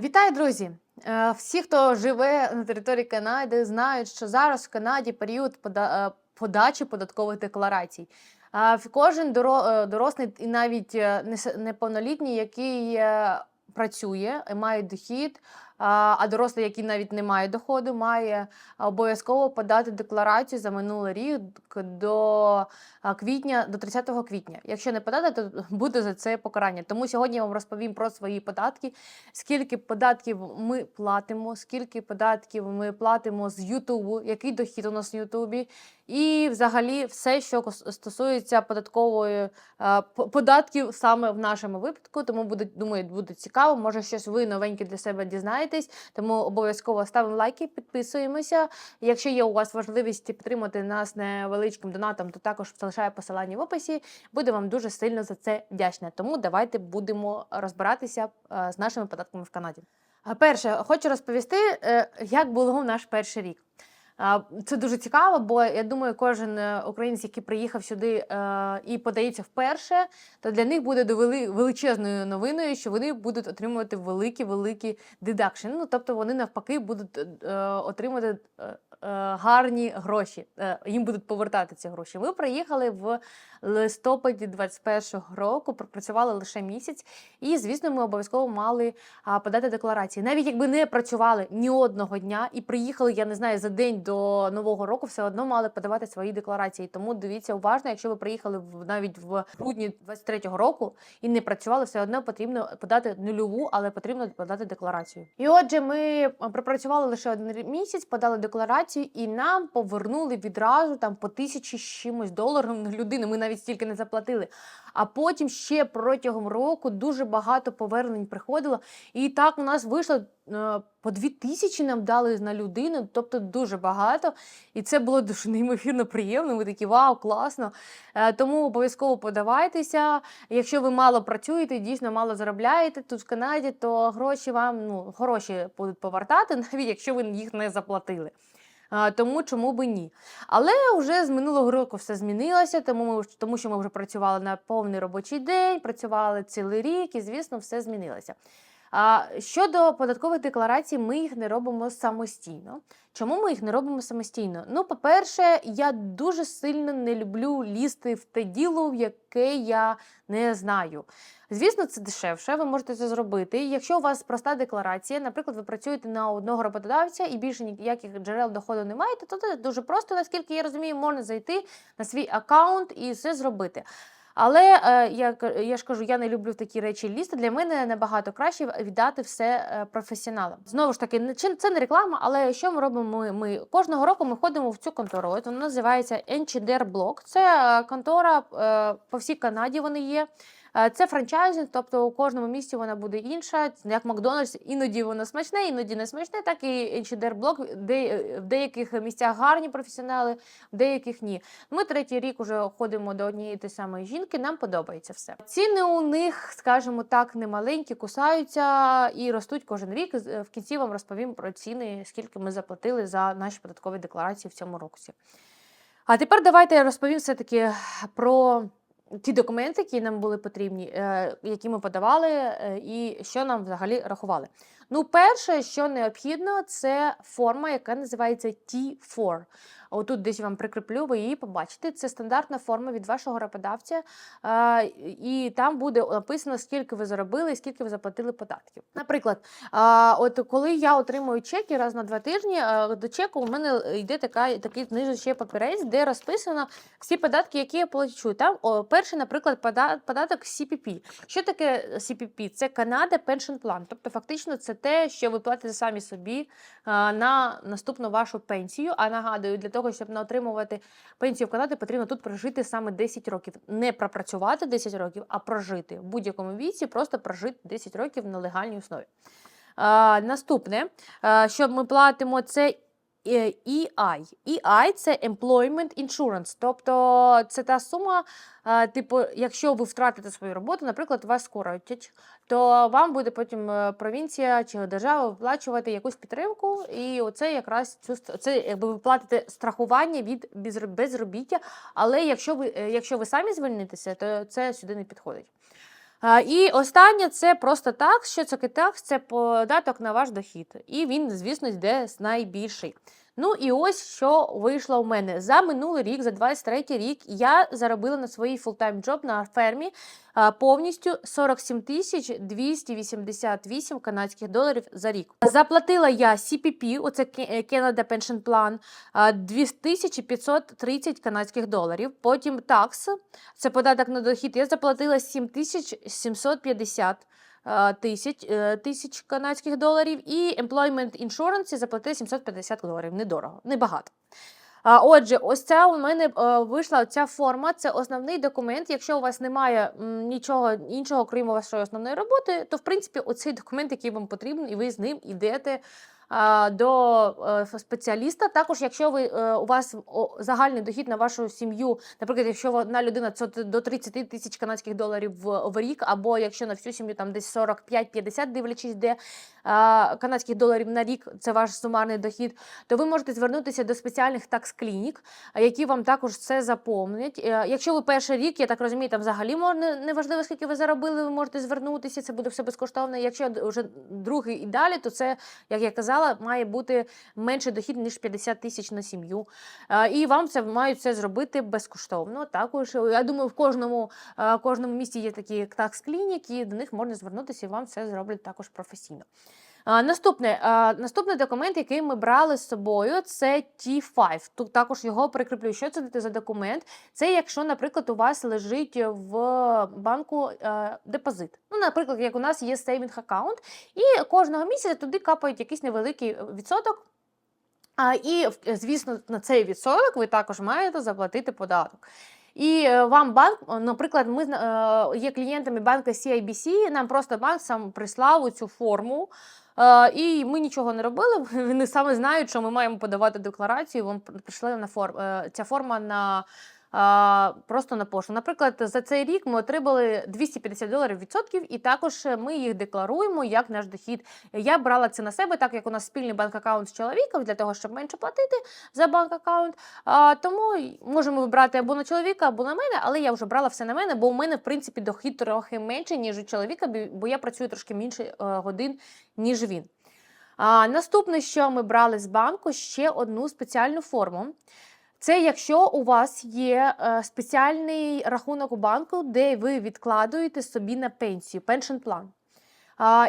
Вітаю, друзі! Е, Всі, хто живе на території Канади, знають, що зараз в Канаді період е, подачі податкових декларацій. Кожен е, дорослий і навіть неповнолітній, який працює, і має дохід, а дорослий, який навіть не має доходу, має обов'язково подати декларацію за минулий рік до квітня, до 30 квітня. Якщо не подати, то буде за це покарання. Тому сьогодні я вам розповім про свої податки, скільки податків ми платимо, скільки податків ми платимо з Ютубу, який дохід у нас в Ютубі, і взагалі все, що стосується податкової податків саме в нашому випадку. Тому буде, думаю, буде цікаво. Може, щось ви новеньке для себе дізнаєтесь. Тому обов'язково ставимо лайки, підписуємося. Якщо є у вас важливість підтримати нас невеличким донатом, то також залишаю посилання в описі. Буду вам дуже сильно за це вдячна. Тому давайте будемо розбиратися е, з нашими податками в Канаді. Перше, хочу розповісти, е, як було наш перший рік. Це дуже цікаво, бо я думаю, кожен е, українець, який приїхав сюди е, і подається вперше, то для них буде величезною новиною, що вони будуть отримувати великі великі дедакшн. Ну тобто вони навпаки будуть е, отримувати е, гарні гроші. Їм будуть повертати ці гроші. Ми приїхали в листопаді 21-го року, пропрацювали лише місяць, і звісно, ми обов'язково мали подати декларації. Навіть якби не працювали ні одного дня і приїхали, я не знаю, за день до нового року, все одно мали подавати свої декларації. Тому дивіться уважно, якщо ви приїхали навіть в грудні 23-го року і не працювали, все одно потрібно подати нульову, але потрібно подати декларацію. І отже, ми пропрацювали лише один місяць, подали декларацію, і нам повернули відразу там по тисячі з чимось доларів на людину. Ми навіть стільки не заплатили. А потім ще протягом року дуже багато повернень приходило. І так у нас вийшло е, по дві тисячі нам дали на людину, тобто дуже багато. І це було дуже неймовірно приємно. Ми такі вау, класно. Е, Тому обов'язково подавайтеся. Якщо ви мало працюєте, дійсно мало заробляєте тут в Канаді, то гроші вам ну, хороші будуть повертати, навіть якщо ви їх не заплатили. Тому чому би ні? Але вже з минулого року все змінилося, тому ми тому що ми вже працювали на повний робочий день, працювали цілий рік, і звісно, все змінилося. Щодо податкових декларацій, ми їх не робимо самостійно. Чому ми їх не робимо самостійно? Ну, по-перше, я дуже сильно не люблю лізти в те діло, яке я не знаю. Звісно, це дешевше, ви можете це зробити. Якщо у вас проста декларація, наприклад, ви працюєте на одного роботодавця і більше ніяких джерел доходу не маєте, то це дуже просто, наскільки я розумію, можна зайти на свій аккаунт і все зробити. Але е, я, я ж кажу, я не люблю такі речі лізти. Для мене набагато краще віддати все е, професіоналам. Знову ж таки, не- це не реклама, але що ми робимо? Ми, ми кожного року ми ходимо в цю контору. От вона називається Enchider Block. Це е, контора по всій Канаді. Вони є. Е, Це франчайзинг, тобто у кожному місті вона буде інша, як Макдональдс, іноді воно смачне, іноді не смачне, так і Block, де в деяких місцях гарні професіонали, в деяких ні. Ми третій рік уже ходимо до однієї тієї самої жінки, нам подобається все. Ціни у них, скажімо так, не маленькі, кусаються і ростуть кожен рік. В кінці вам розповім про ціни, скільки ми заплатили за наші податкові декларації в цьому році. А тепер давайте я розповім все-таки про ті документи, які нам були потрібні, е, які ми подавали, е, і що нам взагалі рахували. Ну, перше, що необхідно, це форма, яка називається T4. Отут десь вам прикріплю, ви її побачите. Це стандартна форма від вашого роботодавця, і там буде написано, скільки ви заробили скільки ви заплатили податків. Наприклад, от коли я отримую чеки раз на два тижні, до чеку у мене йде така, такий ще папірець, де розписано всі податки, які я плачу. Там перший, наприклад, податок CPP. Що таке CPP? Це Канада Pension Plan. Тобто, фактично, це те, що ви платите самі собі на наступну вашу пенсію. А нагадую, для того, щоб не отримувати пенсію в Канаді, потрібно тут прожити саме 10 років. Не пропрацювати 10 років, а прожити в будь-якому віці, просто прожити 10 років на легальній основі. Наступне, що ми платимо, це е, EI. EI – це Employment Insurance, тобто це та сума, типу, якщо ви втратите свою роботу, наприклад, вас скоротять, то вам буде потім е, провінція чи держава виплачувати якусь підтримку, і оце якраз цю це якби ви платите страхування від безробіття. Але якщо ви, е, якщо ви самі звільнитеся, то це сюди не підходить. І останнє це просто так, що це китакс, це податок на ваш дохід. І він, звісно, йде найбільший. Ну і ось що вийшло у мене. За минулий рік, за 23 рік, я заробила на своїй фултайм джоб на фермі повністю 47 тисяч 288 канадських доларів за рік. Заплатила я CPP, оце е, Canada Pension Plan, а, 2530 канадських доларів. Потім такс, це податок на дохід, я заплатила 7750 е, тисяч, е, тисяч канадських доларів, і Employment Insurance заплатили заплатила 750 доларів. Недорого, небагато. А, Отже, ось ця у мене е, вийшла ця форма. Це основний документ. Якщо у вас немає нічого іншого, крім вашої основної роботи, то в принципі оцей документ, який вам потрібен, і ви з ним йдете до е, спеціаліста. Також, якщо ви е, у вас загальний дохід на вашу сім'ю, наприклад, якщо одна людина це до 30 тисяч канадських доларів в, рік, або якщо на всю сім'ю там десь 45-50, дивлячись, де канадських доларів на рік, це ваш сумарний дохід, то ви можете звернутися до спеціальних такс-клінік, які вам також це заповнять. Е, Якщо ви перший рік, я так розумію, там взагалі неважливо, скільки ви заробили, ви можете звернутися, це буде все безкоштовно. Якщо вже другий і далі, то це, як я казала, має бути менший дохід, ніж 50 тисяч на сім'ю. Е, І вам це мають це зробити безкоштовно. Також я думаю, в кожному, е, кожному місті є такі такс-клініки, до них можна звернутися, і вам це зроблять також професійно. Наступне, наступний документ, який ми брали з собою, це T5. Тут також його прикріплю. Що це за документ? Це якщо, наприклад, у вас лежить в банку е, депозит. Ну, наприклад, як у нас є сейвінг аккаунт, і кожного місяця туди капають якийсь невеликий відсоток. А, і, звісно, на цей відсоток ви також маєте заплатити податок. І е, вам банк, наприклад, ми е, є клієнтами банку CIBC, нам просто банк сам прислав цю форму, е, і ми нічого не робили. Вони саме знають, що ми маємо подавати декларацію. Вам прийшли на форм, е, ця форма на. Просто на пошту. Наприклад, за цей рік ми отримали 250 доларів відсотків, і також е, ми їх декларуємо як наш дохід. Я брала це на себе, так як у нас спільний банк аккаунт з чоловіком для того, щоб менше платити за банк аккаунт. Тому можемо вибрати або на чоловіка, або на мене, але я вже брала все на мене, бо у мене, в принципі, дохід трохи менший, ніж у чоловіка, бо я працюю трошки менше е, годин, ніж він. А, наступне, що ми брали з банку, ще одну спеціальну форму. Це якщо у вас є е, спеціальний рахунок у банку, де ви відкладуєте собі на пенсію, пеншн план.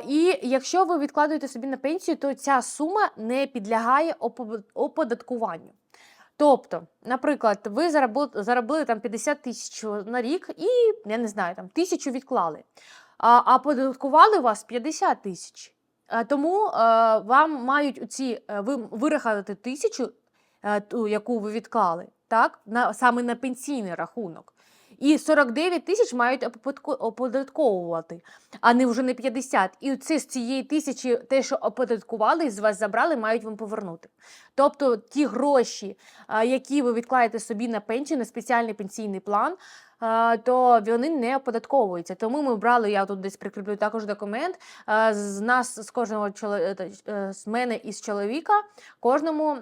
І якщо ви відкладуєте собі на пенсію, то ця сума не підлягає оподаткуванню. Тобто, наприклад, ви заробили, там 50 тисяч на рік і, я не знаю, там тисячу відклали, а, а податкували вас 50 тисяч. Тому е, вам мають ці ви вирахувати тисячу, е, ту, яку ви відклали, так, на, саме на пенсійний рахунок. І 49 тисяч мають оподатковувати, а не вже не 50. І це з цієї тисячі, те, що оподаткували з вас забрали, мають вам повернути. Тобто ті гроші, які ви відкладаєте собі на пенсію, на спеціальний пенсійний план, то вони не оподатковуються. Тому ми брали, я тут десь прикріплю також документ. З нас, з кожного е, е, з мене і з чоловіка, кожному.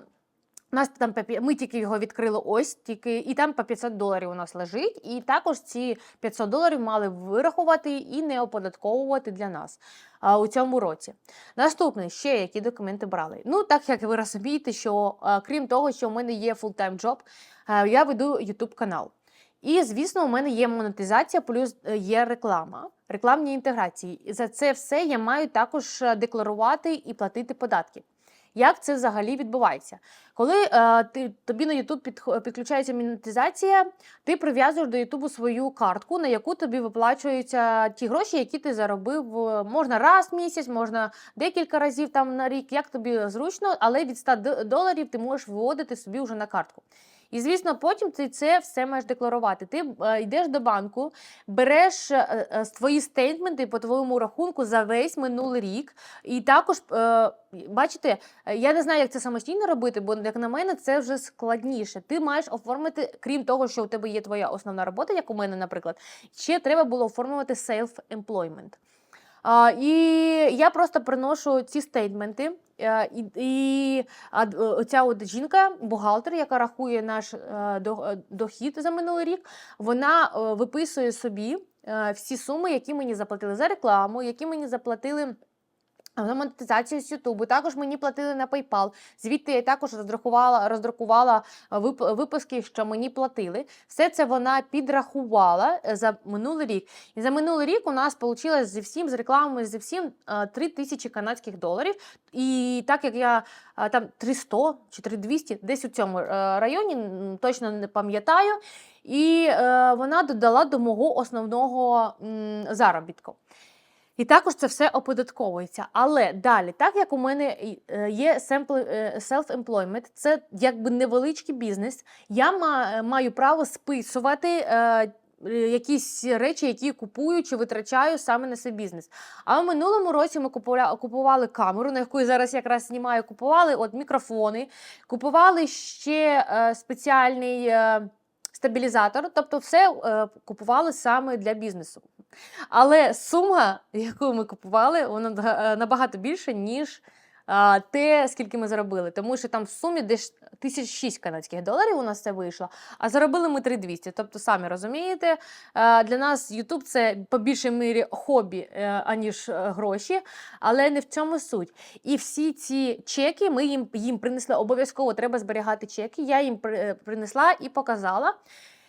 У нас там ми тільки його відкрили ось тільки, і там по 500 доларів у нас лежить. І також ці 500 доларів мали вирахувати і не оподатковувати для нас а, у цьому році. Наступне, ще які документи брали. Ну, так як ви розумієте, що а, крім того, що в мене є full-time джоб, я веду YouTube канал. І, звісно, у мене є монетизація, плюс е, є реклама, рекламні інтеграції. І за це все я маю також е, декларувати і платити податки. Як це взагалі відбувається? Коли е, ти, тобі на YouTube підх- підключається монетизація, ти прив'язуєш до YouTube свою картку, на яку тобі виплачуються ті гроші, які ти заробив. е, Можна раз в місяць, можна декілька разів там на рік, як тобі зручно, але від 100 доларів ти можеш виводити собі вже на картку. І звісно, потім ти це все маєш декларувати. Ти е, йдеш до банку, береш е, е, твої стейтменти по твоєму рахунку за весь минулий рік. І також, бачите, я не знаю, як це самостійно робити, бо як на мене, це вже складніше. Ти маєш оформити, крім того, що у тебе є твоя основна робота, як у мене, наприклад, ще треба було оформлювати self-employment. І я просто приношу ці стейтменти. е, І, і ця от жінка, бухгалтер, яка рахує наш е, до- е, дохід за минулий рік, вона е, виписує собі е, всі суми, які мені заплатили за рекламу, які мені заплатили. За монетизацію з Ютубу, також мені платили на PayPal. Звідти я також роздрукувала, роздрукувала е, вип- випуски, що мені платили. Все це вона підрахувала е, за минулий рік. І за минулий рік у нас вийшло зі всім, з рекламою, зі всім 3 тисячі канадських доларів. І так як я е, там 300 чи 3200, десь у цьому е, районі, точно не пам'ятаю. І е, вона додала до мого основного заробітку. І також це все оподатковується. Але далі, так як у мене е, є е, self-employment, це якби невеличкий бізнес, я маю право списувати. е, е, Якісь речі, які купую чи витрачаю саме на свій бізнес. А в минулому році ми купували камеру, на яку я зараз якраз знімаю, купували от мікрофони, купували ще е, спеціальний е, стабілізатор, тобто все е, купували саме для бізнесу. Але сума, яку ми купували, вона е, набагато більше, ніж те, скільки ми заробили. Тому що там в сумі десь 1006 канадських доларів у нас це вийшло, а заробили ми 3200. Тобто, самі розумієте, е, для нас YouTube це по більшій мірі хобі, е, аніж е, гроші, але не в цьому суть. І всі ці чеки ми їм, їм принесли. Обов'язково треба зберігати чеки. Я їм при- принесла і показала.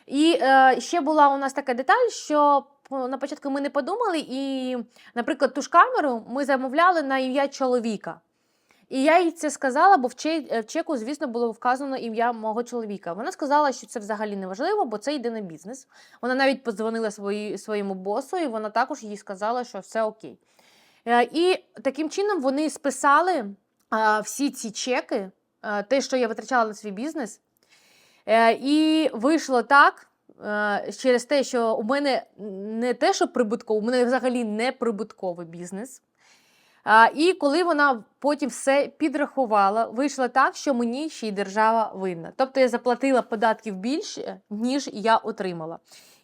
І е, ще була у нас така деталь, що на початку ми не подумали, і, наприклад, ту ж камеру ми замовляли на ім'я чоловіка. І я їй це сказала, бо в, чек, в чеку, звісно, було вказано ім'я мого чоловіка. Вона сказала, що це взагалі не важливо, бо це йде на бізнес. Вона навіть подзвонила свої, своєму босу, і вона також їй сказала, що все окей. Е, І таким чином вони списали всі ці чеки, те, що я витрачала на свій бізнес. Е, І вийшло так. е, Через те, що у мене не те, що прибутковий, у мене взагалі не прибутковий бізнес. І коли вона потім все підрахувала, вийшло так, що мені ще й держава винна. Тобто я заплатила податків більше, ніж я отримала.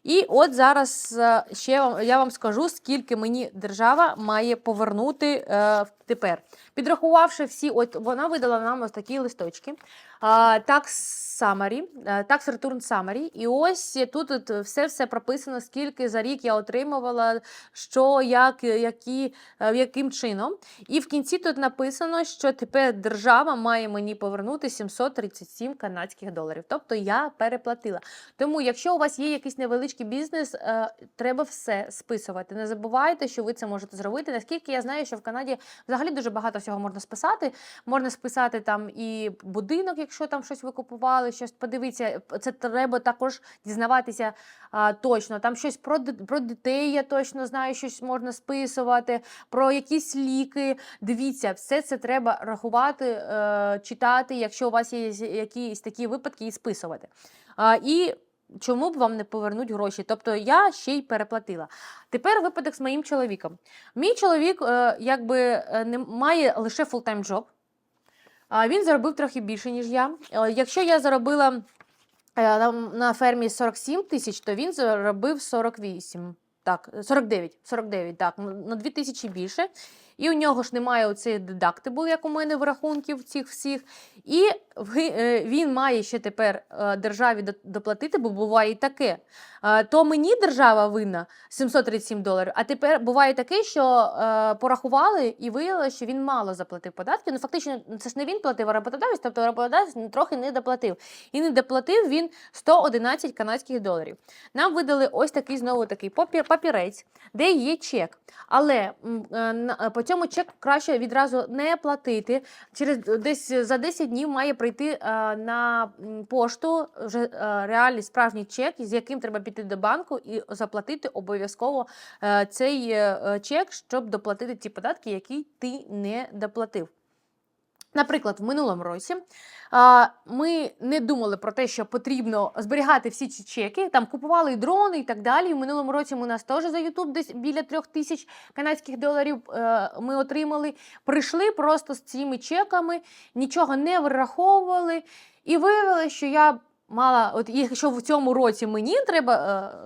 І от зараз е, ще вам, я вам скажу, скільки мені держава має повернути е, тепер. Підрахувавши всі, от вона видала нам ось такі листочки. Tax Summary, е, Tax Return Summary. І ось тут все, все прописано, скільки за рік я отримувала, що, як, які, е, яким чином. І в кінці тут написано, що тепер держава має мені повернути 737 канадських доларів. Тобто я переплатила. Тому, якщо у вас є якийсь невеличкий бізнес, е, треба все списувати. Не забувайте, що ви це можете зробити. Наскільки я знаю, що в Канаді взагалі дуже багато всього можна списати. Можна списати там і будинок, якщо там щось ви купували, щось подивіться. Це треба також дізнаватися а, точно. Там щось про, про дітей, я точно знаю, щось можна списувати, про якісь ліки. Дивіться, все це треба рахувати, е, читати, якщо у вас є якісь такі випадки, і списувати. А, і чому б вам не повернуть гроші? Тобто я ще й переплатила. Тепер випадок з моїм чоловіком. Мій чоловік е, якби е, не має лише фултайм джоб. А він заробив трохи більше, ніж я. Е, Якщо я заробила е, на, фермі 47 тисяч, то він заробив 48. Так, 49, 49, так, на на 2 тисячі більше. І у нього ж немає оцей дедактибл, як у мене в рахунків цих всіх. І е, він має ще тепер е, державі доплатити, бо буває і таке. Е, То мені держава винна 737 доларів, а тепер буває таке, що порахували і виявилося, що він мало заплатив податки. Ну, фактично, це ж не він платив, а роботодавець, тобто роботодавець трохи не доплатив. І не доплатив він 111 канадських доларів. Нам видали ось такий знову такий папірець, де є чек. Але м, е, е, цьому чек краще відразу не платити. Через десь за 10 днів має прийти е, на пошту вже е, реальний справжній чек, з яким треба піти до банку і заплатити обов'язково е, цей е, е, чек, щоб доплатити ті податки, які ти не доплатив. Наприклад, в минулому році ми не думали про те, що потрібно зберігати всі ці чеки, там купували і дрони і так далі. В минулому році у нас теж за Ютуб десь біля трьох тисяч канадських доларів е, ми отримали. Прийшли просто з цими чеками, нічого не враховували. і виявилося, що я. Мала, от якщо в цьому році мені треба,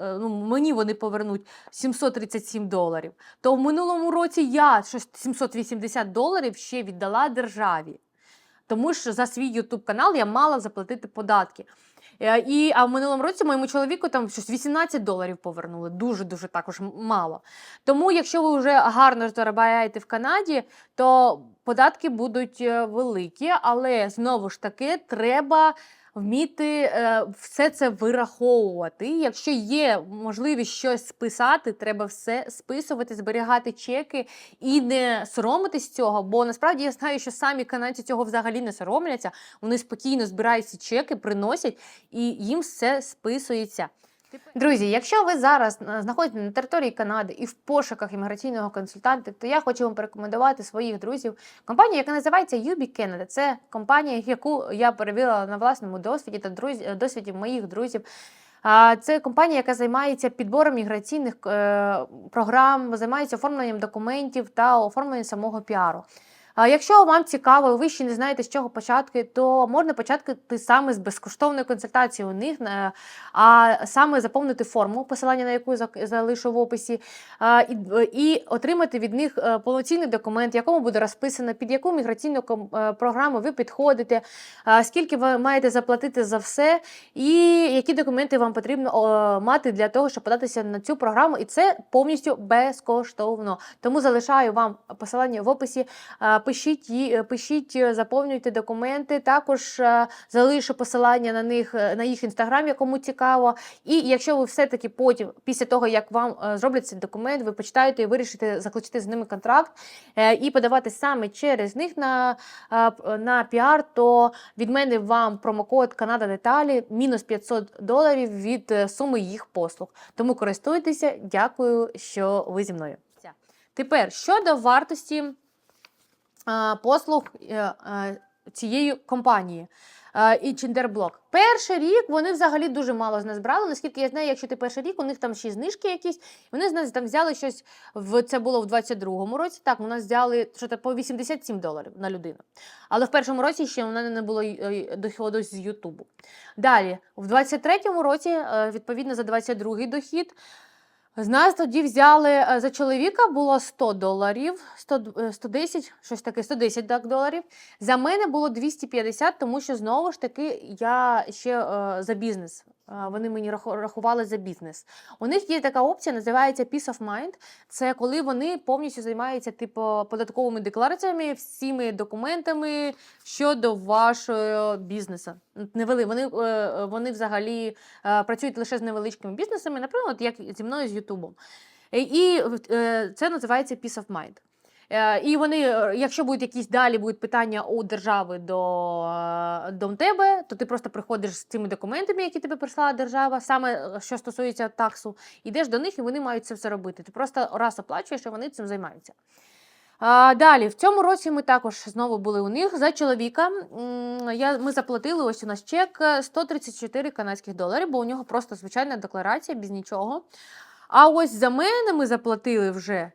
е, е, ну мені вони повернуть 737 доларів, то в минулому році я щось 780 доларів ще віддала державі. Тому що за свій YouTube канал я мала заплатити податки. Е, І, а в минулому році моєму чоловіку там щось 18 доларів повернули. Дуже дуже також мало. Тому, якщо ви вже гарно заробляєте в Канаді, то податки будуть великі, але знову ж таки треба. Вміти е, все це вираховувати. Якщо є можливість щось списати, треба все списувати, зберігати чеки і не соромитись цього. Бо насправді я знаю, що самі канадці цього взагалі не соромляться. Вони спокійно збирають ці чеки, приносять і їм все списується. Друзі, якщо ви зараз знаходитесь на території Канади і в пошуках імміграційного консультанта, то я хочу вам порекомендувати своїх друзів. Компанію, яка називається UB Canada. Це компанія, яку я перевірила на власному досвіді та досвіді моїх друзів. Це компанія, яка займається підбором міграційних е, програм, займається оформленням документів та оформленням самого піару. Якщо вам цікаво, ви ще не знаєте, з чого почати, то можна почати саме з безкоштовної консультації у них, е, а саме заповнити форму, посилання на яку залишу в описі, і, отримати від них е, повноцінний документ, якому буде розписано, під яку міграційну е, програму ви підходите, скільки ви маєте заплатити за все, і які документи вам потрібно мати для того, щоб податися на цю програму. І це повністю безкоштовно. Тому залишаю вам посилання в описі. Пишіть, е, пишіть, е, заповнюйте документи. Також е, залишу посилання на них на їх інстаграм, якому цікаво. І якщо ви все-таки потім, після того як вам зроблять цей документ, ви почитаєте і вирішите заключити з ними контракт і подавати саме через них на, на піар, то від мене вам промокод Канада Деталі мінус 500 доларів від суми їх послуг. Тому користуйтеся. Дякую, що ви зі мною. Тепер щодо вартості послуг е, е, цієї компанії. е, І Чиндерблок. Перший рік вони взагалі дуже мало з нас брали. Наскільки я знаю, якщо ти перший рік, у них там ще знижки якісь. Вони з нас там взяли щось в це було в 22-му році. Так, у нас взяли що по 87 доларів на людину. Але в першому році ще у мене не було доходу з Ютубу. Далі, в 23-му році, відповідно за 22-й дохід. З нас тоді взяли е, за чоловіка було 100 доларів, 100, е, 110, щось таке, 110 так, доларів. За мене було 250, тому що знову ж таки я ще е, за бізнес. Вони мені рахували за бізнес. У них є така опція, називається Peace of Mind. Це коли вони повністю займаються типу податковими деклараціями, всіми документами щодо вашого бізнесу. Невели, вони, е, вони взагалі е, працюють лише з невеличкими бізнесами, наприклад, як зі мною з Ютубом. І е, це називається Peace of Mind. Е, І вони, е, якщо будуть якісь далі будуть питання у держави до, е, до тебе, то ти просто приходиш з цими документами, які тобі прислала держава, саме що стосується таксу, йдеш до них, і вони мають це все робити. Ти просто раз оплачуєш, і вони цим займаються. Далі, в цьому році ми також знову були у них за чоловіка. Я, ми заплатили ось у нас чек е, 134 канадських доларів, бо у нього просто звичайна декларація без нічого. А ось за мене ми заплатили вже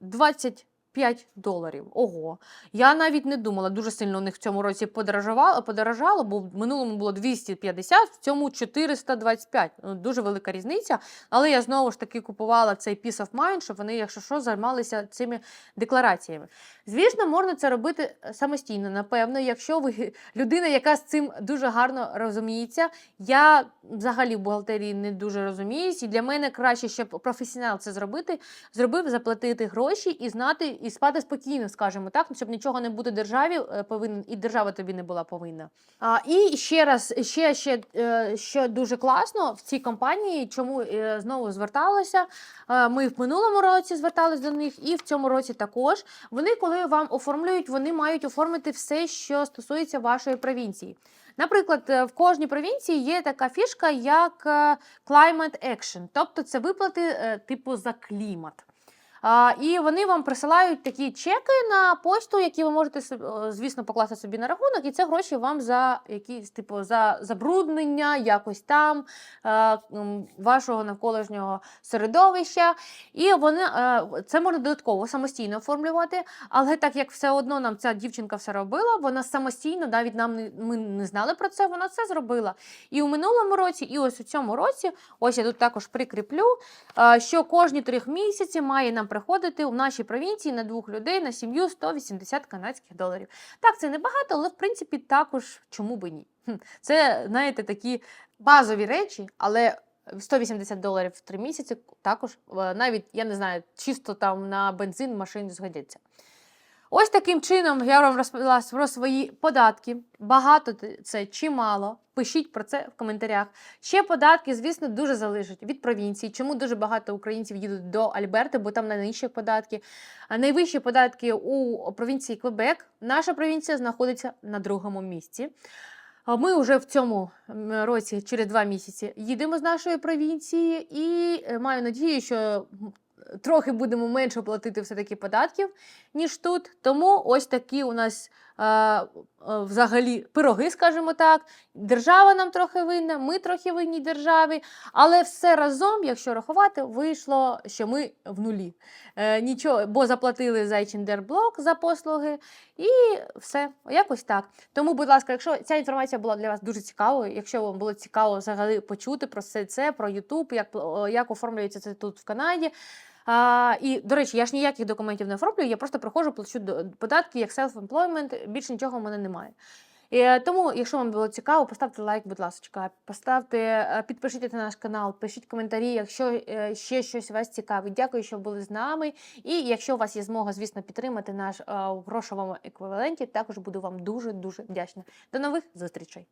20 425 доларів. Ого. Я навіть не думала, дуже сильно у них в цьому році подорожувало, подорожало, бо в минулому було 250, в цьому 425. Ну, Дуже велика різниця. Але я знову ж таки купувала цей Peace of Mind, щоб вони, якщо що, займалися цими деклараціями. Звісно, можна це робити е, самостійно, напевно, якщо ви людина, яка з цим дуже гарно розуміється. Я взагалі в бухгалтерії не дуже розуміюсь, і для мене краще, щоб професіонал це зробити, зробив заплатити гроші і знати, і спати спокійно, скажімо так, щоб нічого не бути державі е, повинен, і держава тобі не була повинна. А, і ще раз, ще, ще е, що дуже класно в цій компанії, чому е, знову зверталася. Е, Ми в минулому році звертались до них, і в цьому році також. Вони, коли вам оформлюють, вони мають оформити все, що стосується вашої провінції. Наприклад, в кожній провінції є така фішка, як Climate Action, тобто це виплати типу за клімат. І вони вам присилають такі чеки на почту, які ви можете звісно покласти собі на рахунок, і це гроші вам за якісь типу за забруднення, якось там е, вашого навколишнього середовища. І вони е, це можна додатково самостійно оформлювати. Але так як все одно нам ця дівчинка все робила, вона самостійно, навіть нам ми не знали про це, вона це зробила. І у минулому році, і ось у цьому році, ось я тут також прикріплю, е, що кожні три місяці має нам приходити в нашій провінції на двох людей на сім'ю 180 канадських доларів. Так, це небагато, але в принципі також чому би ні. Це, знаєте, такі базові речі, але 180 доларів в три місяці також е, навіть я не знаю, чисто там на бензин машині згодяться. Ось таким чином я вам розповіла про свої податки. Багато це чи мало. Пишіть про це в коментарях. Ще податки, звісно, дуже залежать від провінції. Чому дуже багато українців їдуть до Альберти, бо там найнижчі податки. А найвищі податки у провінції Квебек. Наша провінція знаходиться на другому місці. Ми вже в цьому році, через два місяці, їдемо з нашої провінції, і е, маю надію, що трохи будемо менше платити все-таки податків, ніж тут. Тому ось такі у нас е, е, взагалі пироги, скажімо так. Держава нам трохи винна, ми трохи винні державі, але все разом, якщо рахувати, вийшло, що ми в нулі. Е, нічого, бо заплатили за Дерблок за послуги, і все, якось так. Тому, будь ласка, якщо ця інформація була для вас дуже цікавою, якщо вам було цікаво взагалі почути про все це, про YouTube, як, як оформлюється це тут в Канаді. А, і, до речі, я ж ніяких документів не оформлюю, я просто приходжу, плачу податки як self-employment, більше нічого в мене немає. І, е, тому, якщо вам було цікаво, поставте лайк, будь ласка, поставте, е, підпишіться на наш канал, пишіть коментарі, якщо е, ще щось вас цікавить. Дякую, що були з нами. І якщо у вас є змога, звісно, підтримати наш у грошовому еквіваленті, також буду вам дуже дуже вдячна. До нових зустрічей!